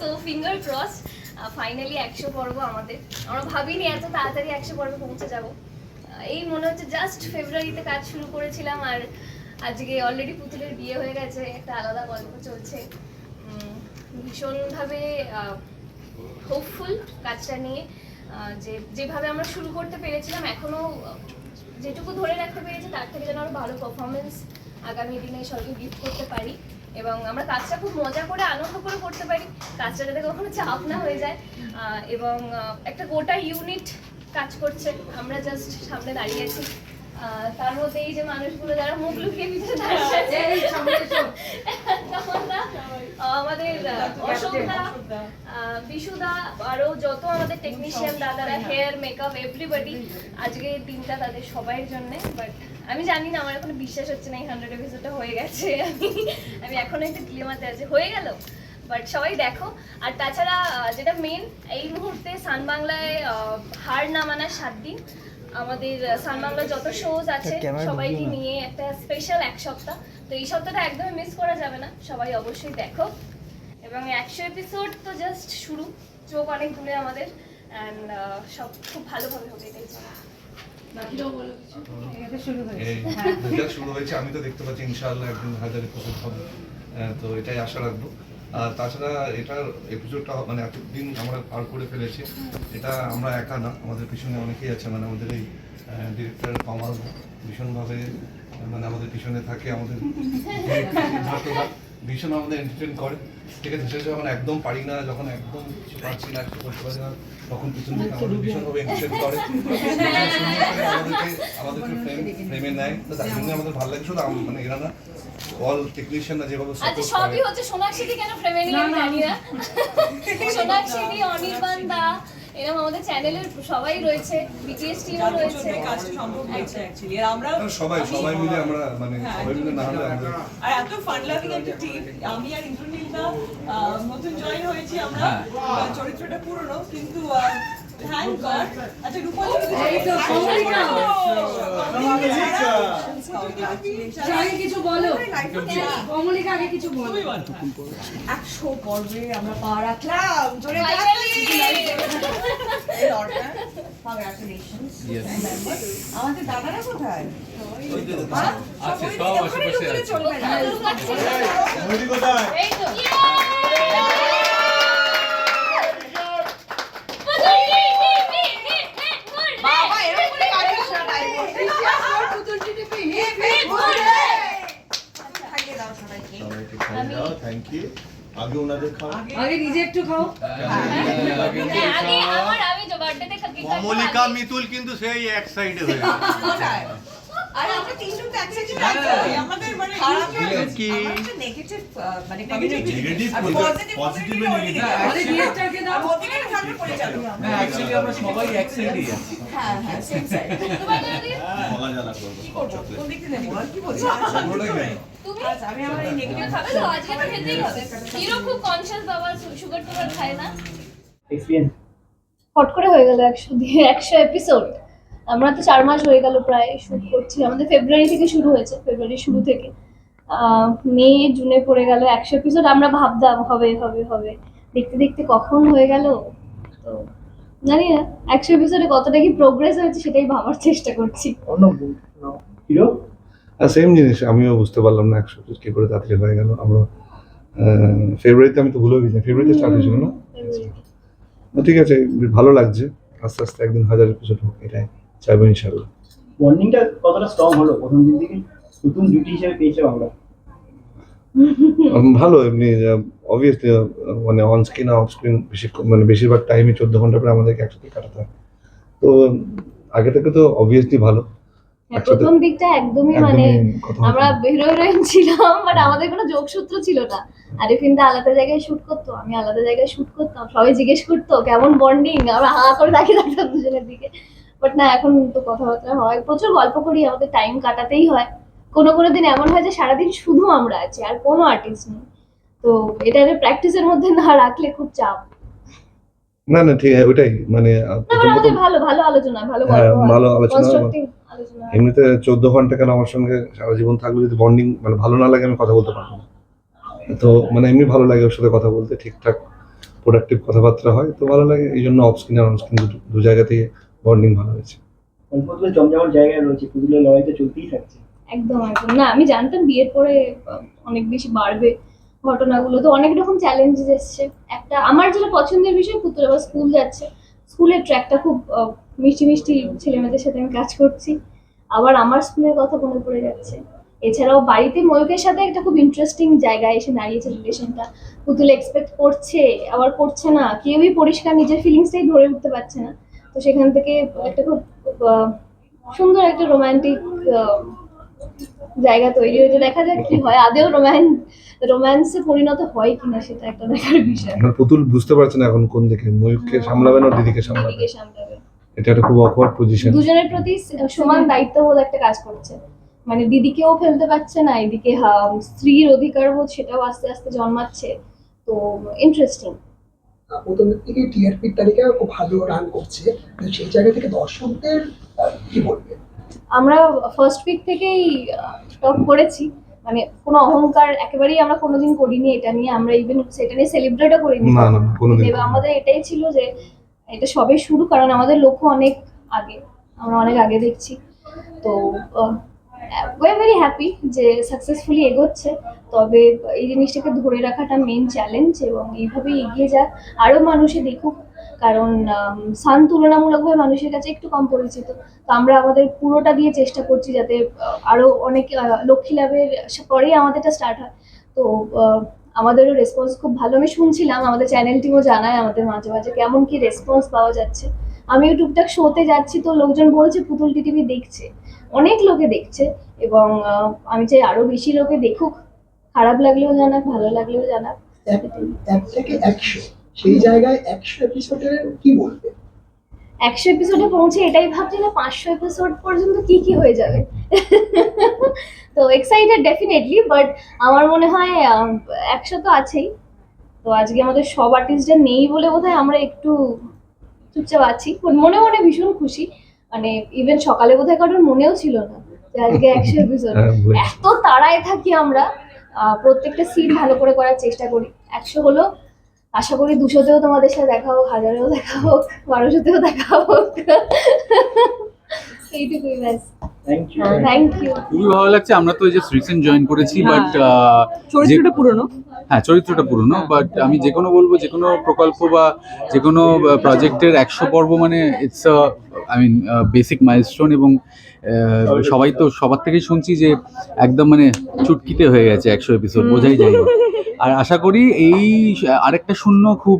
তো finger cross finally একশো পর্ব আমাদের। আমরা ভাবিনি এত তাড়াতাড়ি একশো পর্বে পৌঁছে যাব। এই মনে হচ্ছে জাস্ট ফেব্রুয়ারিতে কাজ শুরু করেছিলাম আর আজকে অলরেডি পুতুলের বিয়ে হয়ে গেছে একটা আলাদা গল্প চলছে। উম, ভীষণভাবে হোপফুল কাজটা নিয়ে যে যেভাবে আমরা শুরু করতে পেরেছিলাম এখনও আহ, যেটুকু ধরে রাখতে পেরেছি তার থেকে যেন আরও ভালো পারফরমেন্স আগামী দিনে সবাইকে গিফট করতে পারি এবং আমরা কাজটা খুব মজা করে আনন্দ করে করতে পারি। কাজটা যাতে কখনো চাপ না হয়ে যায়। এবং একটা গোটা ইউনিট কাজ করছে। আমরা জাস্ট সামনে দাঁড়িয়ে আছি। তার মধ্যে এই যে মানুষগুলো যারা মুখ লুকিয়ে পিছনে দাঁড়িয়ে আছে। বিশুদা যত আমাদের টেকনিশিয়ান হেয়ার মেকআপ আজকে তাদের বাট আমি জানি না, আমার এখন বিশ্বাস হচ্ছে না এই হান্ড্রেড এপিসোডটা হয়ে গেছে। আমি আমি এখনও একটু ক্লিমাতে আছে। হয়ে গেল বাট সবাই দেখো। আর তাছাড়া যেটা মেন এই মুহূর্তে সান বাংলায় হার না মানার সাত দিন। আমাদের সান বাংলার যত শোজ আছে সবাইকে নিয়ে একটা স্পেশাল এক সপ্তাহ। তো এই সপ্তাহটা একদমই মিস করা যাবে না। সবাই অবশ্যই দেখো। এবং একশো এপিসোড তো জাস্ট শুরু। চোখ অনেক দূরে আমাদের। অ্যান্ড সব খুব ভালোভাবে হবে এটাই শুরু হয়েছে। আমি তো দেখতে পাচ্ছি ইনশাআল্লাহ একদিন হাজার এপিসোড হবে। তো এটাই আশা রাখব। আর তাছাড়া এটার এপিসোডটা মানে এতদিন আমরা পার করে ফেলেছি, এটা আমরা একা না, আমাদের পিছনে অনেকেই আছে মানে আমাদের এই ডিরেক্টর কামাল ভীষণভাবে মানে আমাদের পিছনে থাকে, আমাদের ভীষণ আমাদের এন্টারটেন করে। ঠিক আছে সেটা যখন একদম পারি না যখন একদম কিছু পারছি না কিছু করতে পারছি না তখন পিছন থেকে আমাদের ভীষণভাবে এন্টারটেন করে। আমাদেরকে আমাদেরকে ফ্রেম ফ্রেমে নেয়। তো তার জন্য আমাদের ভালো লাগে শুধু আম- মানে এরা না অল টেকনিশিয়ানরা যেভাবে আচ্ছা সাপোর্ট সবই করে হচ্ছে সোনাক্ষী কেন ফ্রেমে নিয়ে জানি না সোনাক্ষী অনির্বাণ দা এরকম আমাদের চ্যানেলের সবাই রয়েছে বিটিএস টিমও রয়েছে। কাজটা সম্ভব হয়েছে অ্যাকচুয়ালি আর আমরা সবাই সবাই মিলে আমরা মানে সবাই মিলে না হলে আমরা আর এত ফান লাভিং একটা টিম আমি আর ইন্দ্রনীলদা নতুন জয়েন হয়েছি আমরা। চরিত্রটা পুরনো কিন্তু থ্যাংক গড আচ্ছা রূপালী এই তো, কমলিকা। আগে কিছু বলো। কমলিকা আগে কিছু বলো। একশো পর্বে আমরা পা রাখলাম। জোরে. আমাদের দাদারা কোথায়। চলবে না ময়ূরী কোথায় আগে ওনাদের খাও আগে নিজে একটু খাও হ্যাঁ, আগে আমার আমি তো বার্থডেতে কমলিকা মিতুল কিন্তু সেই এক সাইডে হয়ে আমি আমার এই নেগেটিভ খাবে তো আজকে তো খেতেই হবে হিরো খুব কনসিয়াস বাবা সুগার টুগার খায় না এক্সপিরিয়েন্স হট করে হয়ে গেল একশো দিয়ে একশো এপিসোড আমরা তো চার মাস হয়ে গেল প্রায় শুট করছি। আমাদের ফেব্রুয়ারি থেকে শুরু হয়েছে ফেব্রুয়ারির শুরু থেকে। আহ, মে জুনে পড়ে গেল একশো এপিসোড আমরা ভাবতাম হবে হবে হবে। দেখতে দেখতে কখন হয়ে গেল? তো জানি না একশো এপিসোডে কতটা কি প্রোগ্রেস হয়েছে সেটাই ভাবার চেষ্টা করছি। অন্য হিরো? আর সেম জিনিস আমিও বুঝতে পারলাম না একশো কি করে তাড়াতাড়ি হয়ে গেল। আমরা ফেব্রুয়ারিতে আমি তো ভুলে গেছি। ফেব্রুয়ারিতে স্টার্ট হয়েছিল না? না, ঠিক আছে বেশ ভালো লাগছে। আস্তে আস্তে একদিন হাজার এপিসোড হোক এটাই। চাইব ইনশাল্লাহ। বন্ডিংটা কতটা স্ট্রং হলো? প্রথম দিন থেকে নতুন জুটি হিসেবে পেয়েছে বাংলা ভালো এমনি অবভিয়াসলি মানে অন স্ক্রিন অফ স্ক্রিন বেশি মানে বেশিরভাগ টাইমই চোদ্দ ঘণ্টা পরে আমাদেরকে একসাথে কাটাতে হয়। তো আগে থেকে তো অবভিয়াসলি ভালো। হ্যাঁ, প্রথম দিকটা একদমই মানে আমরা। হিরো হিরোইন ছিলাম বাট আমাদের কোনো যোগসূত্র ছিল না। আরিফিনটা আলাদা জায়গায় শুট করতো আমি আলাদা জায়গায় শুট করতাম সবাই জিজ্ঞেস করতো কেমন বন্ডিং আমরা হা করে তাকিয়ে থাকতাম দুজনের দিকে। বাট না এখন তো কথাবার্তা হয়। প্রচুর গল্প করি আমাদের টাইম কাটাতেই হয়। কোনো কোনো দিন এমন হয় যে সারাদিন শুধু আমরা আছি আর কোনো আর্টিস্ট নেই। তো এটা প্র্যাকটিসের মধ্যে না রাখলে খুব চাপ। না না ঠিক আছে ওটাই মানে আহ, না প্রথম আমাদের ভালো ভালো আলোচনা ভালো হ্যাঁ, ভালো আলোচনা। এমনিতে চোদ্দ ঘণ্টা কেন আমার সঙ্গে সারা জীবন থাকলে যদি বন্ডিং মানে ভালো না লাগে আমি কথা বলতে পারব না। তো মানে এমনি ভালো লাগে ওর সাথে কথা বলতে ঠিকঠাক প্রোডাক্টিভ কথাবার্তা হয় তো ভালো লাগে। এই জন্য অফ স্ক্রিন আর অন স্ক্রিন দু জায়গা থেকে বন্ডিং ভালো হয়েছে। কমফোর্টেবল জমজমাট জায়গায় রয়েছে পুতুলের লড়াই তো চলতেই থাকছে। একদম একদম। না আমি জানতাম বিয়ের পরে অনেক বেশি বাড়বে ঘটনাগুলো। তো অনেক রকম চ্যালেঞ্জেস এসছে। একটা আমার যেটা পছন্দের বিষয় পুতুল। আবার স্কুল যাচ্ছে। স্কুলের ট্র্যাকটা খুব আহ, মিষ্টি মিষ্টি ছেলেমেয়েদের সাথে আমি কাজ করছি। আবার আমার স্কুলের কথা মনে পড়ে যাচ্ছে। এছাড়াও বাড়িতে ময়ূকের সাথে একটা খুব ইন্টারেস্টিং জায়গায় এসে দাঁড়িয়েছে রিলেশনটা পুতুল এক্সপেক্ট করছে আবার করছে না। কেউই পরিষ্কার নিজের ফিলিংসটাই ধরে উঠতে পারছে না। তো সেখান থেকে একটা খুব সুন্দর একটা রোমান্টিক জায়গা তৈরি হয়েছে। দেখা যাক কি হয়। আদেও রোম্যান্স রোম্যান্সে পরিণত হয় কিনা সেটা একটা দেখার বিষয়। পুতুল বুঝতে পারছে না এখন কোন দিকে? ময়ূরকে সামলাবে না দিদিকে সামলাবে দিদিকে সামলাবে এটা একটা খুব অকওয়ার্ড পজিশন দুজনের প্রতি সমান দায়িত্ববোধ একটা কাজ করছে। মানে দিদিকেও ফেলতে পারছে না এদিকে স্ত্রীর অধিকারবোধ সেটাও আস্তে আস্তে জন্মাচ্ছে। তো ইন্টারেস্টিং প্রথমের থেকে টিআরপির তালিকা খুব ভালো রান করছে। তো সেই জায়গা থেকে দর্শকদের কি বলবে? আমরা ফার্স্ট উইক থেকেই টপ করেছি। মানে কোনো অহংকার একেবারেই আমরা কোনোদিন করিনি এটা নিয়ে আমরা ইভেন সেটা নিয়ে সেলিব্রেটও করিনি। না না কোনোদিন এবার আমাদের এটাই ছিল যে এটা সবে শুরু কারণ আমাদের লক্ষ্য অনেক আগে আমরা অনেক আগে দেখছি। তো ওয়ে ভেরি হ্যাপি যে সাকসেসফুলি এগোচ্ছে। তবে এই জিনিসটাকে ধরে রাখাটা মেন চ্যালেঞ্জ এবং এইভাবেই এগিয়ে যাক আরও মানুষে দেখুক কারণ সান তুলনামূলকভাবে মানুষের কাছে একটু কম পরিচিত। তো আমরা আমাদের পুরোটা দিয়ে চেষ্টা করছি যাতে আহ, আরও অনেক লক্ষ্মী লাভের পরেই আমাদেরটা স্টার্ট হয়। তো আমাদেরও রেসপন্স খুব ভালো। আমি শুনছিলাম আমাদের চ্যানেল টিমও জানায় আমাদের মাঝে মাঝে কেমন কি রেসপন্স পাওয়া যাচ্ছে। আমিও টুকটাক শোতে যাচ্ছি তো লোকজন বলছে পুতুল টিভি দেখছে। অনেক লোকে দেখছে এবং আমি চাই আরও বেশি লোকে দেখুক। খারাপ লাগলেও জানাক ভালো লাগলেও জানাক। এক এক থেকে একশো। সেই জায়গায় একশো এপিসোডের কি বলবে? একশো এপিসোডে পৌঁছে এটাই ভাবছি না পাঁচশো এপিসোড পর্যন্ত কি কি হয়ে যাবে। তো এক্সাইটেড ডেফিনেটলি বাট আমার মনে হয় একশো তো আছেই। তো আজকে আমাদের সব আর্টিস্টরা নেই বলে বোধহয় আমরা একটু চুপচাপ আছি। মনে মনে ভীষণ খুশি। মানে ইভেন সকালে বোধহয় কারোর মনেও ছিল না যে আজকে একশো এপিসোড হ্যাঁ, এত তাড়ায় থাকি আমরা আহ, প্রত্যেকটা সিন ভালো করে করার চেষ্টা করি। একশো হলো আশা করি দুশোতেও তোমাদের সাথে দেখা হোক হাজারেও দেখা হোক বারোশোতেও দেখা হোক। এইটুকুই ব্যাস। ইউ খুবই ভালো লাগছে। আমরা তো এই যে রিসেন্ট জয়েন করেছি বাট চরিত্রটা পুরনো। হ্যাঁ চরিত্রটা পুরনো বাট আমি যে কোনো বলব যে কোনো প্রকল্প বা যে কোনো প্রজেক্টের একশো পর্ব মানে it's I mean basic milestone এবং আহ, সবাই তো সবার থেকেই শুনছি যে একদম মানে চুটকিতে হয়ে গেছে একশো এপিসোড বোঝাই যায় না। আর আশা করি এই আরেকটা শূন্য খুব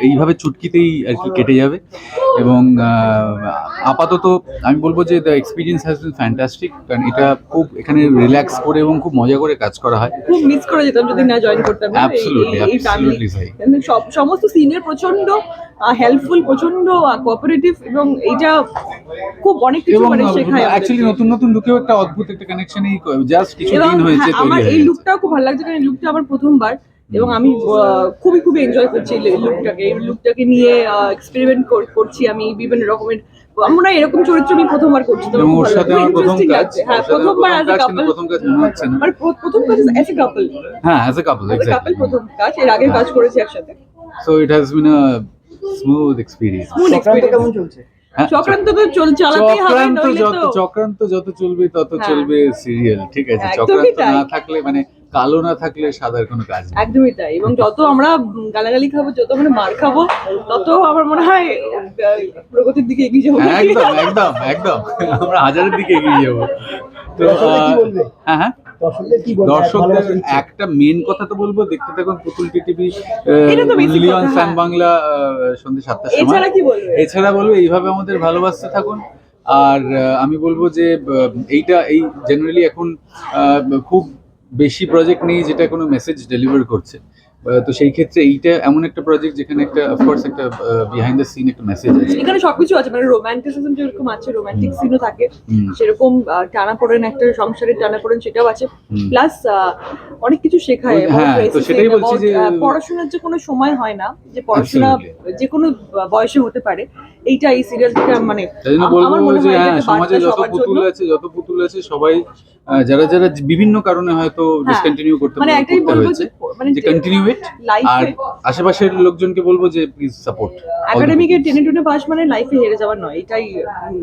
এইভাবে চুটকিতেই আর কি কেটে যাবে এবং আপাতত আমি বলব যে the experience has been fantastic কারণ এটা খুব এখানে রিল্যাক্স করে এবং খুব মজা করে কাজ করা হয় খুব মিস করে যেতাম যদি না জয়েন করতাম না, এই- অ্যাবসলুটলি এই- এই family। অ্যাবসলুটলি তাই মানে সব সমস্ত সিনিয়র প্রচণ্ড হেল্পফুল প্রচণ্ড কোঅপারেটিভ এবং এইটা খুব অনেক কিছু মানে শেখায় অ্যাকচুয়ালি নতুন নতুন লুকেও একটা অদ্ভুত একটা কানেকশন এই জাস্ট এবং কিছুদিন হয়েছে হ্যাঁ, আমার এই। লুকটাও খুব ভালো লাগছে কারণ এই লুকটা আমার প্রথমবার এবং আমি খুবই খুবই এনজয় করছি এই লুকটাকে এই লুকটাকে নিয়ে এক্সপেরিমেন্ট করছি আমি বিভিন্ন রকমের। আমার এরকম চরিত্র আমি প্রথমবার করছি তো ওর সাথে আমার প্রথম কাজ হ্যাঁ প্রথমবার অ্যাজ এ কাপল প্রথম কাজ মনে হচ্ছে না? মানে প্রথম কাজ অ্যাজ এ কাপল হ্যাঁ as a couple as a couple প্রথম কাজ এর আগে কাজ করেছি একসাথে। So it has been a smooth experience Smooth experience। কেমন চলছে? চক্রান্ত তো চল চালাতেই হবে চক্রান্ত যত চক্রান্ত যত চলবে তত হ্যাঁ। চলবে সিরিয়াল ঠিক আছে? চক্রান্ত না থাকলে মানে কালো না থাকলে সাদার কোনো কাজ নেই। একদমই তাই। এবং যত আমরা গালাগালি খাব যত আমরা মার খাব তত আমার মনে হয় প্রগতির দিকে এগিয়ে যাব। হ্যাঁ, একদম একদম একদম। আমরা হাজারের দিকে এগিয়ে যাব। তো? হ্যাঁ হ্যাঁ। দর্শকদের? একটা মেন কথা তো বলব দেখতে থাকুন পুতুল টিভি ফ্যান হ্যাঁ। বাংলা আহ, সন্ধ্যে সাতটার সময়। এছাড়া কি বলবে? এছাড়া বলব এইভাবে আমাদের ভালোবাসতে থাকুন। আর আমি বলব যে এইটা এই জেনারেলি এখন আহ, খুব বেশি প্রজেক্ট নেই যেটা কোনো মেসেজ ডেলিভার করছে। তো সেই ক্ষেত্রে এইটা এমন একটা প্রজেক্ট যেখানে একটা অফকোর্স একটা বিহাইন্ড দ্য সিন একটা মেসেজ আছে। এখানে সবকিছু আছে মানে রোমান্টিসিজম যেরকম আছে রোমান্টিক সিনও থাকে। সেরকম টানা পড়েন একটা সংসারের টানা পড়েন সেটাও আছে। প্লাস অনেক কিছু শেখায় হ্যাঁ, তো সেটাই বলছি যে- পড়াশোনার যে কোনো সময় হয় না যে পড়াশোনা. যে কোনো বয়সে হতে পারে এইটা এই সিরিয়াল থেকে মানে আমার মনে হয় হ্যাঁ সমাজে যত পুতুল আছে যত পুতুল আছে সবাই যারা যারা বিভিন্ন কারণে হয়তো ডিসকন্টিনিউ করতে মানে একটাই করতে বলব হয়েছে। যে মানে কন্টিনিউ ইট আর আশেপাশের লোকজনকে বলব যে প্লিজ সাপোর্ট একাডেমিকে টেনে টুনে পাস মানে লাইফে হেরে যাওয়ার নয় এটাই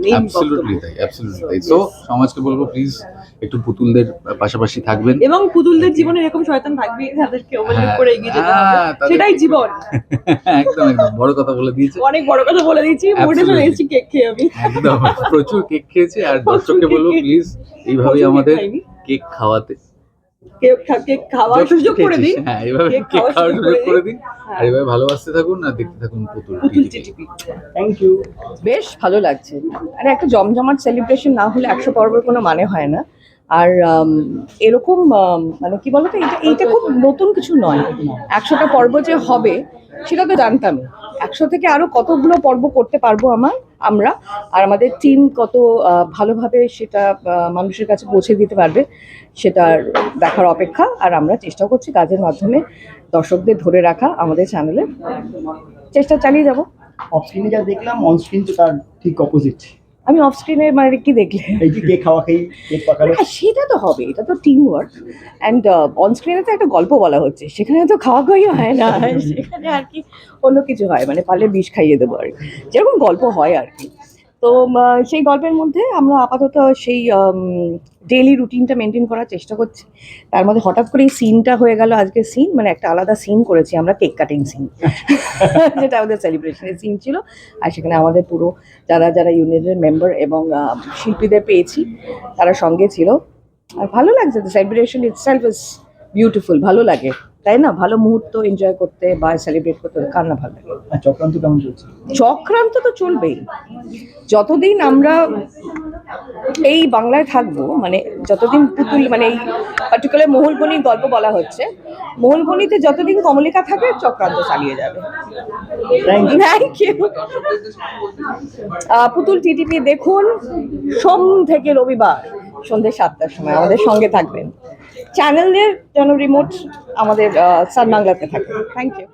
মেইন অ্যাবসলিউটলি তাই অ্যাবসলিউটলি তাই। সো সমাজকে বলব প্লিজ একটু পুতুলদের পাশাপাশি থাকবেন। এবং পুতুলদের জীবনে এরকম শয়তান থাকবে তাদেরকে ওভারলুক হ্যাঁ, করে এগিয়ে যেতে হবে। হ্যাঁ, সেটাই জীবন। একদম একদম বড় কথা বলে দিয়েছি। অনেক বড় কথা বলে দিয়েছি মোটে চলে এসেছি কেক খেয়ে আমি। একদম প্রচুর কেক খেয়েছি আর দর্শককে বলব প্লিজ এইভাবেই cake আমাদের কেক খাওয়াতে। কেক খা- কেক খাওয়ার সুযোগ করে দিন। খেয়েছিস, হ্যাঁ এইভাবে কেক কেক খাওয়ার খাওয়ার সুযোগ সুযোগ করে করে দিন। দিন। আর এইভাবে ভালোবাসতে থাকুন আর দেখতে থাকুন পুতুল পুতুল চিটিপি থ্যাংক ইউ বেশ ভালো লাগছে। আর একটা জমজমাট সেলিব্রেশন না হলে একশো পর্বের কোনো মানে হয় না। আর আম, এরকম মানে কি বলতো এটা এইটা খুব নতুন কিছু নয়। একশোটা পর্ব যে হবে সেটা তো জানতামই। একশো থেকে আরও কতগুলো পর্ব করতে পারব আমার, আমরা, আর আমাদের টিম কত ভালোভাবে সেটা মানুষের কাছে পৌঁছে দিতে পারবে সেটার দেখার অপেক্ষা, আর আমরা চেষ্টা করছি কাজের মাধ্যমে দর্শকদের ধরে রাখা আমাদের চ্যানেলে চেষ্টা চালিয়ে যাব। অফ স্ক্রিনে যা দেখলাম অন স্ক্রিন তো তার ঠিক অপোজিট আমি অফ স্ক্রিনে মানে কি দেখলে? এই যে কেক খাওয়া খেয়ে কেক পাকালো? হ্যাঁ সেটা তো হবে এটা তো টিম ওয়ার্ক অ্যান্ড অন স্ক্রিনে তো একটা গল্প বলা হচ্ছে সেখানে তো খাওয়া খাই হয় না? সেখানে আর কি অন্য কিছু হয় মানে পারলে বিষ খাইয়ে দেবো আর কি। যেরকম গল্প হয় আর কি। তো সেই গল্পের মধ্যে আমরা আপাতত সেই ডেইলি রুটিনটা মেনটেন করার চেষ্টা করছি। তার মধ্যে হঠাৎ করে এই সিনটা হয়ে গেল আজকে সিন মানে একটা আলাদা সিন করেছি আমরা কেক কাটিং সিন যেটা আমাদের সেলিব্রেশনের সিন ছিল। আর সেখানে আমাদের পুরো যারা যারা ইউনিটের মেম্বার এবং শিল্পীদের পেয়েছি তারা সঙ্গে ছিল। আর ভালো লাগছে সেলিব্রেশন ইটসেলফ ইজ বিউটিফুল ভালো লাগে। তাই না? ভালো মুহূর্ত এনজয় করতে বা সেলিব্রেট করতে কার না ভালো লাগে? চক্রান্ত কেমন চলছে? চক্রান্ত তো চলবেই। যতদিন আমরা এই বাংলায় থাকব মানে যতদিন পুতুল মানে এই পার্টিকুলার মহুলবনির গল্প বলা হচ্ছে মহুলবনিতে যতদিন কমলিকা থাকবে চক্রান্ত চালিয়ে যাবে। থ্যাংক ইউ পুতুল টিটিপি দেখুন সোম থেকে রবিবার। সন্ধ্যে সাতটার সময় আমাদের সঙ্গে থাকবেন। চ্যানেলের যেন রিমোট আমাদের সান বাংলাতে থাকে থ্যাংক ইউ